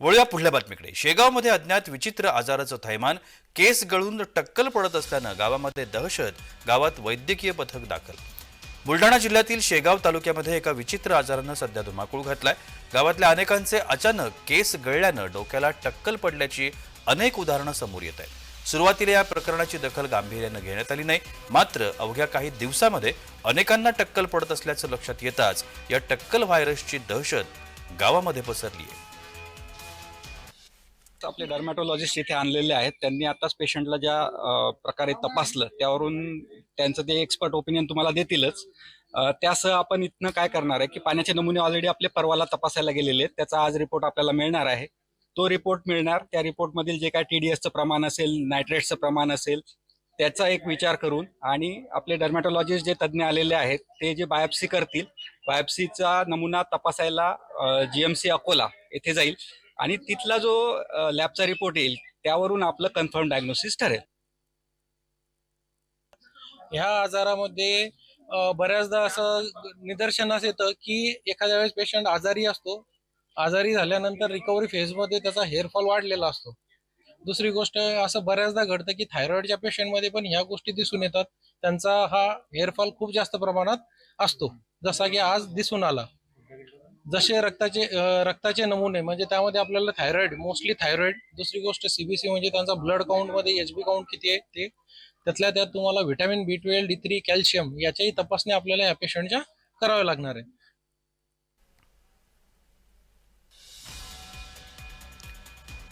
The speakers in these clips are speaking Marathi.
वळूया पुढल्या बातमीकडे. शेगावमध्ये अज्ञात विचित्र आजाराचं थैमान केस गळून टक्कल पडत असल्यानं गावामध्ये दहशत गावात वैद्यकीय पथक दाखल. बुलढाणा जिल्ह्यातील शेगाव तालुक्यामध्ये एका विचित्र आजारानं सध्या धुमाकूळ घातलाय. गावातल्या अनेकांचे अचानक केस गळल्यानं डोक्याला टक्कल पडल्याची अनेक उदाहरणं समोर येत आहेत. सुरुवातीला या प्रकरणाची दखल गांभीर्यानं घेण्यात आली नाही मात्र अवघ्या काही दिवसामध्ये अनेकांना टक्कल पडत असल्याचं लक्षात येताच या टक्कल व्हायरसची दहशत गावामध्ये पसरली आहे आपले डर्मॅटोलॉजिस्ट इथे आणलेले आहेत. त्यांनी आताच पेशंटला ज्या प्रकारे तपासलं त्यावरून त्यांचं ते एक्सपर्ट ओपिनियन तुम्हाला देतीलच. त्यासह आपण इथनं काय करणार आहे की पाण्याचे नमुने ऑलरेडी आपले परवाला तपासायला गेलेले आहेत. त्याचा आज रिपोर्ट आपल्याला मिळणार आहे. तो रिपोर्ट मिळणार. त्या रिपोर्टमधील जे काय टीडीएसचं प्रमाण असेल नायट्रेटचं प्रमाण असेल त्याचा एक विचार करून आणि आपले डर्मॅटोलॉजिस्ट जे तज्ज्ञ आलेले आहेत ते जे बायोप्सी करतील बायोप्सीचा नमुना तपासायला जीएमसी अकोला येथे जाईल. आणि तिथला जो लॅबचा रिपोर्ट येईल त्यावरून आपलं कन्फर्म डायग्नोसिस ठरेल. ह्या आजारामध्ये बऱ्याचदा असं निदर्शनास येतं की एखाद्या वेळेस पेशंट आजारी असतो. आजारी झाल्यानंतर रिकव्हरी फेजमध्ये त्याचा हेअरफॉल वाढलेला असतो. दुसरी गोष्ट असं बऱ्याचदा घडतं की थायरॉइडच्या पेशंटमध्ये पण ह्या गोष्टी दिसून येतात. त्यांचा हा हेअरफॉल खूप जास्त प्रमाणात असतो. जसा की आज दिसून आला. जसे रक्ताचे रक्ताचे नमुने म्हणजे त्यामध्ये आपल्याला थायरॉइड मोस्टली थायरॉइड दुसरी गोष्ट सीबीसी म्हणजे त्यांचा ब्लड काउंटमध्ये एच बी काउंट किती आहे ते त्यातल्या त्यात तुम्हाला vitamin B twelve D three calcium याच्याही तपासणी आपल्याला या पेशंटच्या कराव्या लागणार आहे.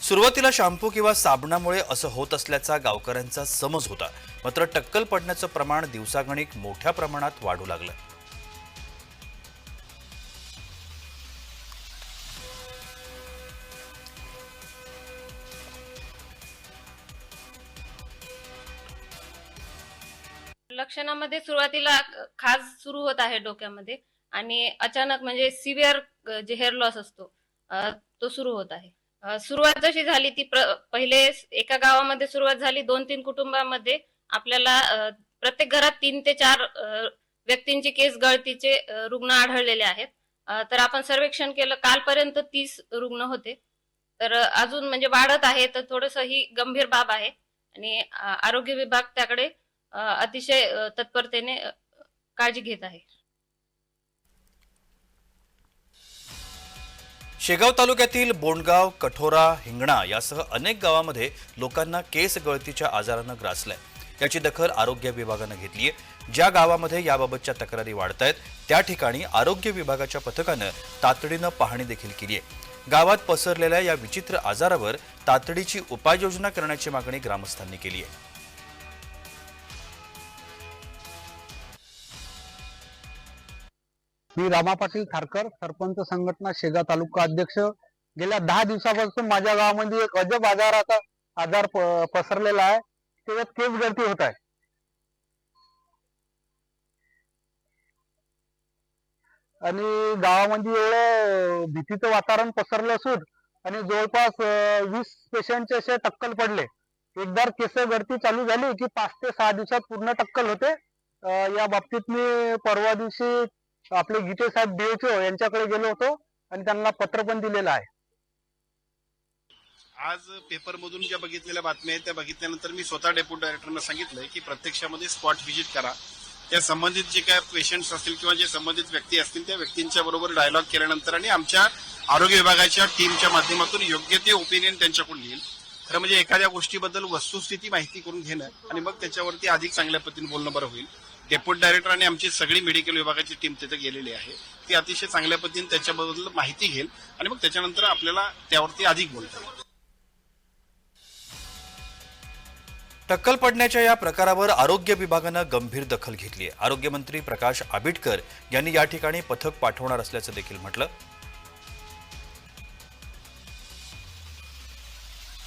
सुरुवातीला शॅम्पू किंवा साबणामुळे असं होत असल्याचा गावकऱ्यांचा समज होता. मात्र टक्कल पडण्याचं प्रमाण दिवसागणिक मोठ्या प्रमाणात वाढू लागलं. लक्षणामध्ये सुरुवातीला खाज सुरू होत आहे डोक्यामध्ये आणि अचानक म्हणजे सिव्हिअर जे हेअर लॉस असतो तो सुरू होत आहे. सुरुवात जशी झाली ती पहिले एका गावामध्ये सुरुवात झाली दोन तीन कुटुंबामध्ये आपल्याला प्रत्येक घरात तीन ते चार व्यक्तींचे केस गळतीचे रुग्ण आढळलेले आहेत. तर आपण सर्वेक्षण केलं कालपर्यंत तीस रुग्ण होते. तर अजून म्हणजे वाढत आहे तर थोडस ही गंभीर बाब आहे. आणि आरोग्य विभाग त्याकडे अतिशय तत्परतेने काळजी घेत आहे. शेगाव तालुक्यातील बोंडगाव कठोरा हिंगणा यासह अनेक गावामध्ये लोकांना केस गळतीच्या आजारानं ग्रासलंय. याची दखल आरोग्य विभागानं घेतलीय ज्या गावामध्ये याबाबतच्या तक्रारी वाढत आहेत त्या ठिकाणी आरोग्य विभागाच्या पथकानं तातडीनं पाहणी देखील केली आहे. गावात पसरलेल्या या विचित्र आजारावर तातडीची उपाययोजना करण्याची मागणी ग्रामस्थांनी केली आहे. मी रामा पाटील खारकर सरपंच संघटना शेगा तालुका अध्यक्ष. गेल्या दहा दिवसापासून माझ्या गावामध्ये एक अजब आजाराचा आजार पसरलेला आहे. त्याच्यात केस गळती होत आहे. आणि गावामध्ये एवढं भीतीचं वातावरण पसरलं असून आणि जवळपास वीस पेशंटचे असे टक्कल पडले. एकदा केस गळती चालू झाली की पाच ते सहा दिवसात पूर्ण टक्कल होते. या बाबतीत मी परवा दिवशी आपले गीते साहेब डीएचओ यांच्याकडे गेलो होतो आणि त्यांना पत्र पण दिलेलं आहे. आज पेपर मधून ज्या बघितलेल्या बातम्या आहेत त्या बघितल्यानंतर मी स्वतः डेप्युटी डायरेक्टरना सांगितलंय की प्रत्यक्षामध्ये स्पॉट व्हिजिट करा. त्या संबंधित जे काय पेशंट्स असतील किंवा जे संबंधित व्यक्ती असतील त्या व्यक्तींच्या बरोबर डायलॉग केल्यानंतर आणि आमच्या आरोग्य विभागाच्या टीमच्या माध्यमातून योग्य ते ओपिनियन त्यांच्याकडून येईल. खरं म्हणजे एखाद्या गोष्टीबद्दल वस्तुस्थिती माहिती करून घेणं आणि मग त्याच्यावरती अधिक चांगल्या पद्धतीने बोलणं बरं होईल. डेप्युटी डायरेक्टर आणि आमची सगळी मेडिकल विभागाची टीम तिथे गेलेली आहे. ती अतिशय चांगल्या पद्धतीने त्याच्याबद्दल माहिती घेईल आणि मग त्याच्यानंतर आपल्याला त्यावरती अधिक बोलता येईल. टक्कल पडण्याच्या या प्रकारावर आरोग्य विभागानं गंभीर दखल घेतली आहे. आरोग्यमंत्री प्रकाश आबिटकर यांनी या ठिकाणी पथक पाठवणार असल्याचं देखील म्हटलं.